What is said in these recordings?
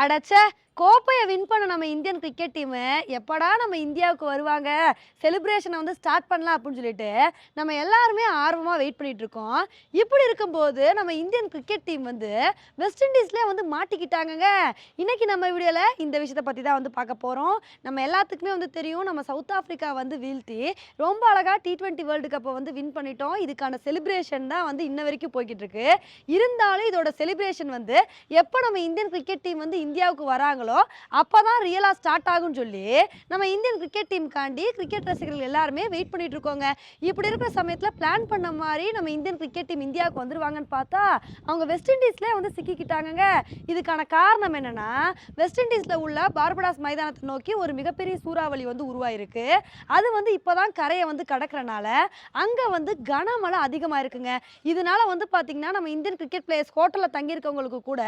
അടച്ചേ. கோப்பையை வின் பண்ண நம்ம இந்தியன் கிரிக்கெட் டீமு எப்படா நம்ம இந்தியாவுக்கு வருவாங்க? செலிப்ரேஷனை வந்து ஸ்டார்ட் பண்ணலாம் அப்படின்னு சொல்லிட்டு நம்ம எல்லாருமே ஆர்வமாக வெயிட் பண்ணிட்டு இருக்கோம். இப்படி இருக்கும்போது நம்ம இந்தியன் கிரிக்கெட் டீம் வந்து வெஸ்ட் இண்டீஸ்லேயே வந்து மாட்டிக்கிட்டாங்கங்க. இன்னைக்கு நம்ம வீடியோவில் இந்த விஷயத்தை பற்றி தான் வந்து பார்க்க போகிறோம் நம்ம எல்லாத்துக்குமே வந்து தெரியும் நம்ம சவுத் ஆஃப்ரிக்கா வந்து வீழ்த்தி ரொம்ப அழகாக டி ட்வெண்ட்டி வேர்ல்டு கப்பை வந்து வின் பண்ணிட்டோம். இதுக்கான செலிப்ரேஷன் தான் வந்து இன்ன வரைக்கும் போய்கிட்டு இருக்கு. இருந்தாலும் இதோட செலிப்ரேஷன் வந்து எப்போ நம்ம இந்தியன் கிரிக்கெட் டீம் வந்து இந்தியாவுக்கு வராங்களோ அப்போ தான் ரியலாக ஸ்டார்ட் ஆகும்னு சொல்லி நம்ம இந்தியன் கிரிக்கெட் டீமுக்காண்டி கிரிக்கெட் ரசிகர்கள் எல்லாருமே வெயிட் பண்ணிட்டு இருக்கோங்க. இப்படி இருக்கிற சமயத்தில் பிளான் பண்ண மாதிரி நம்ம இந்தியன் கிரிக்கெட் டீம் இந்தியாவுக்கு வந்துருவாங்கன்னு பார்த்தா அவங்க வெஸ்ட் இண்டீஸ்லேயே வந்து சிக்கிக்கிட்டாங்கங்க. இதுக்கான காரணம் என்னென்னா வெஸ்ட் இண்டீஸில் உள்ள பார்படாஸ் மைதானத்தை நோக்கி ஒரு மிகப்பெரிய சூறாவளி வந்து உருவாயிருக்கு. அது வந்து இப்போ தான் கரையை வந்து கடக்கிறனால அங்கே வந்து கனமழை அதிகமாக இருக்குங்க. இதனால வந்து பார்த்தீங்கன்னா நம்ம இந்தியன் கிரிக்கெட் பிளேயர்ஸ் ஹோட்டலில் தங்கியிருக்கவங்களுக்கு கூட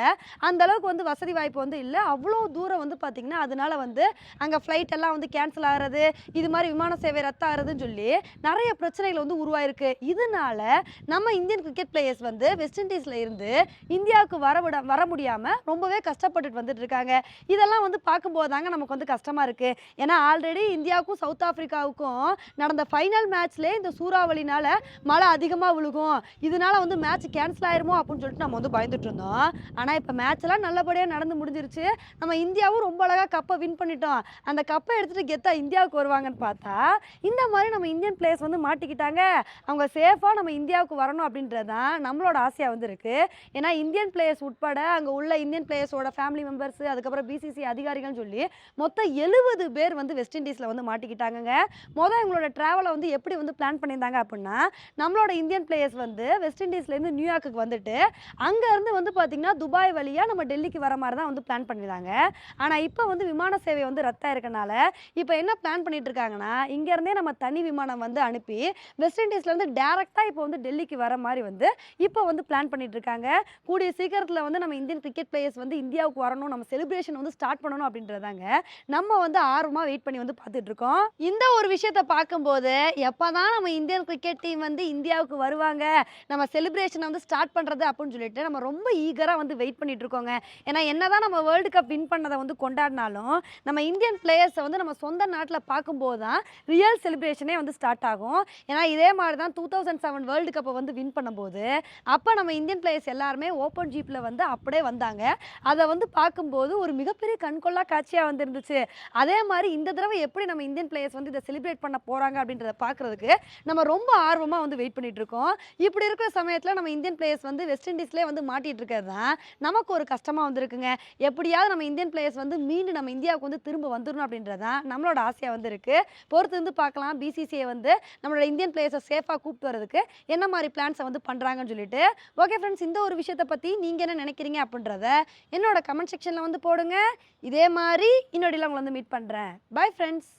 அந்த அளவுக்கு வந்து வசதி வாய்ப்பு வந்து இல்லை. அவ்வளோ தூரம் வந்து பார்த்திங்கன்னா அதனால வந்து அங்கே ஃப்ளைட் எல்லாம் வந்து கேன்சல் ஆகிறது இது மாதிரி விமான சேவை ரத்து ஆகிறதுன்னு சொல்லி நிறைய பிரச்சனைகள் வந்து உருவாயிருக்கு. இதனால நம்ம இந்தியன் கிரிக்கெட் பிளேயர்ஸ் வந்து வெஸ்ட் இண்டீஸில் இருந்து இந்தியாவுக்கு வர விட வர முடியாமல் ரொம்பவே கஷ்டப்பட்டுட்டு வந்துட்டு இருக்காங்க. இதெல்லாம் வந்து பார்க்கும்போது தாங்க நமக்கு வந்து கஷ்டமாக இருக்குது ஏன்னா ஆல்ரெடி இந்தியாவுக்கும் சவுத் ஆஃப்ரிக்காவுக்கும் நடந்த ஃபைனல் மேட்ச்லேயே இந்த சூறாவளினால் மழை அதிகமாக விழுகும். இதனால வந்து மேட்ச் கேன்சல் ஆயிருமோ அப்படின்னு சொல்லிட்டு நம்ம வந்து பயந்துட்டு இருந்தோம். ஆனால் இப்போ மேட்ச்லாம் நல்லபடியாக நடந்து முடிஞ்சிருச்சு. நம்ம நம்ம இந்தியாவும் ரொம்ப அழகாக கப்பை வின் பண்ணிட்டோம். அந்த கப்பை எடுத்துகிட்டு கெத்தாக இந்தியாவுக்கு வருவாங்கன்னு பார்த்தா இந்த மாதிரி நம்ம இந்தியன் பிளேயர்ஸ் வந்து மாட்டிக்கிட்டாங்க. அவங்க சேஃபாக நம்ம இந்தியாவுக்கு வரணும் அப்படின்றது தான் நம்மளோட ஆசையாக வந்து இருக்குது ஏன்னா இந்தியன் பிளேயர்ஸ் உட்பட அங்கே உள்ள இந்தியன் பிளேயர்ஸோட ஃபேமிலி மெம்பர்ஸ் அதுக்கப்புறம் பிசிசி அதிகாரிகள்னு சொல்லி மொத்தம் எழுபது பேர் வந்து வெஸ்ட் இண்டீஸில் வந்து மாட்டிக்கிட்டாங்கங்க. மொதல் எங்களோட ட்ராவலை வந்து எப்படி வந்து பிளான் பண்ணியிருந்தாங்க அப்படின்னா நம்மளோட இந்தியன் பிளேயர்ஸ் வந்து வெஸ்ட் இண்டீஸ்லேருந்து நியூயார்க்கு வந்துட்டு அங்கேருந்து வந்து பார்த்திங்கன்னா துபாய் வழியாக நம்ம டெல்லிக்கு வர மாதிரி தான் வந்து பிளான் பண்ணியிருந்தாங்க. ஆனால் இப்போ வந்து விமான சேவை வந்து ரத்தாக இருக்கனால இப்போ என்ன பிளான் பண்ணிட்டு இருக்காங்கன்னா இங்கேருந்தே நம்ம தனி விமானம் வந்து அனுப்பி வெஸ்ட் இண்டீஸ்லேருந்து டேரெக்டாக இப்போ வந்து டெல்லிக்கு வர மாதிரி வந்து இப்போ வந்து பிளான் பண்ணிட்டு இருக்காங்க கூடிய சீக்கிரத்தில் வந்து நம்ம இந்தியன் கிரிக்கெட் பிளேயர்ஸ் வந்து இந்தியாவுக்கு வரணும் நம்ம செலிப்ரேஷன் வந்து ஸ்டார்ட் பண்ணணும் அப்படின்றதாங்க. நம்ம வந்து ஆர்வமாக வெயிட் பண்ணி வந்து பார்த்துட்டு இருக்கோம் இந்த ஒரு விஷயத்தை பார்க்கும்போது எப்போ தான் நம்ம இந்தியன் கிரிக்கெட் டீம் வந்து இந்தியாவுக்கு வருவாங்க நம்ம செலிப்ரேஷனை வந்து ஸ்டார்ட் பண்ணுறது அப்படின்னு சொல்லிட்டு நம்ம ரொம்ப ஈகராக வந்து வெயிட் பண்ணிட்டு இருக்கோங்க ஏன்னா என்னதான் நம்ம வேர்ல்டு கப் வின் பண்ணதை வந்து கொண்டாடினாலும் நம்ம இந்தியன் பிளேயர்ஸை வந்து நம்ம சொந்த நாட்டில் பார்க்கும்போது தான் ரியல் செலிப்ரேஷனே வந்து ஸ்டார்ட் ஆகும். ஏன்னா இதே மாதிரி தான் டூ தௌசண்ட் செவன் வேர்ல்டு கப்பை வந்து வின் பண்ணும்போது அப்போ நம்ம இந்தியன் பிளேயர்ஸ் எல்லாருமே ஓப்பன் ஜீப்பில் வந்து அப்படியே வந்தாங்க. அதை வந்து பார்க்கும்போது ஒரு மிகப்பெரிய கண்கொள்ளா காட்சியாக வந்துருந்துச்சு. அதே மாதிரி இந்த தடவை எப்படி நம்ம இந்தியன் பிளேயர்ஸ் வந்து இதை செலிப்ரேட் பண்ண போகிறாங்க அப்படின்றத பார்க்குறதுக்கு நம்ம ரொம்ப ஆர்வமாக வந்து வெயிட் பண்ணிட்டு இருக்கோம். இப்படி இருக்கிற சமயத்தில் நம்ம இந்தியன் பிளேயர்ஸ் வந்து வெஸ்ட் இண்டீஸ்லேயே வந்து மாட்டிட்டு இருக்கிறது தான் நமக்கு ஒரு கஷ்டமாக வந்திருக்குங்க. எப்படியாவது நம்ம இந்தியன் இந்தியன் பிளேயர்ஸ் வந்து மீண்டும் நம்ம இந்தியாவுக்கு வந்து திரும்ப வந்துடணும் அப்படின்றதான் நம்மளோட ஆசையாக வந்து இருக்குது பொறுத்து இருந்து பார்க்கலாம். பிசிசிஐ வந்து நம்மளோட இந்தியன் பிளேயர்ஸை சேஃபாக கூப்பிட்டு வரதுக்கு என்ன மாதிரி பிளான்ஸை வந்து பண்ணுறாங்கன்னு சொல்லிட்டு. ஓகே ஃப்ரெண்ட்ஸ் இந்த ஒரு விஷயத்தை பற்றி நீங்கள் என்ன நினைக்கிறீங்க அப்படின்றத என்னோட கமெண்ட் செக்ஷனில் வந்து போடுங்க. இதே மாதிரி இன்னொடியில் உங்களை வந்து மீட் பண்ணுறேன் பை ஃப்ரெண்ட்ஸ்